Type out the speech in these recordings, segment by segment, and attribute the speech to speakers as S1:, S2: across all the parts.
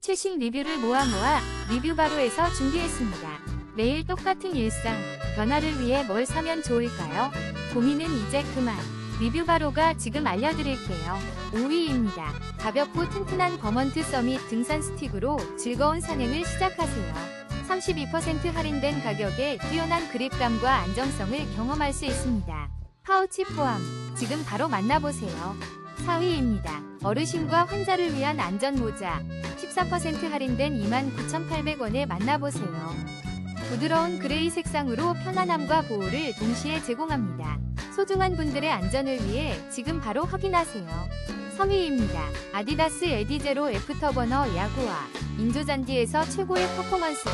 S1: 최신 리뷰를 모아 모아 리뷰바로에서 준비했습니다. 매일 똑같은 일상, 변화를 위해 뭘 사면 좋을까요? 고민은 이제 그만. 리뷰바로가 지금 알려드릴게요. 5위입니다. 가볍고 튼튼한 버먼트 서밋 등산 스틱으로 즐거운 산행을 시작하세요. 32% 할인된 가격에 뛰어난 그립감과 안정성을 경험할 수 있습니다. 파우치 포함. 지금 바로 만나보세요. 4위입니다. 어르신과 환자를 위한 안전모자. 14% 할인된 29,800원에 만나보세요. 부드러운 그레이 색상으로 편안함과 보호를 동시에 제공합니다. 소중한 분들의 안전을 위해 지금 바로 확인하세요. 3위입니다. 아디다스 에디제로 애프터버너 야구와 인조잔디에서 최고의 퍼포먼스를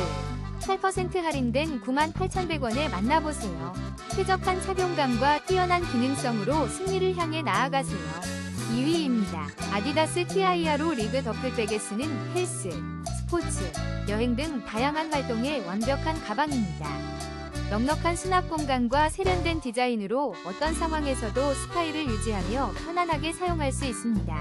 S1: 8% 할인된 98,100원에 만나보세요. 쾌적한 착용감과 뛰어난 기능성으로 승리를 향해 나아가세요. 2위입니다. 아디다스 TIRO 리그 더플백에 쓰는 헬스, 스포츠, 여행 등 다양한 활동에 완벽한 가방입니다. 넉넉한 수납 공간과 세련된 디자인으로 어떤 상황에서도 스타일을 유지하며 편안하게 사용할 수 있습니다.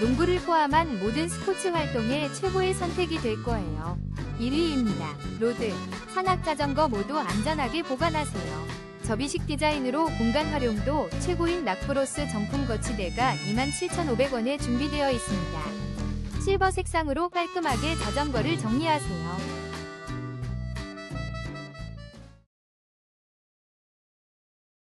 S1: 농구를 포함한 모든 스포츠 활동에 최고의 선택이 될 거예요. 1위입니다. 로드, 산악자전거 모두 안전하게 보관하세요. 접이식 디자인으로 공간 활용도 최고인 낙프로스 정품 거치대가 27,500원에 준비되어 있습니다. 실버 색상으로 깔끔하게 자전거를 정리하세요.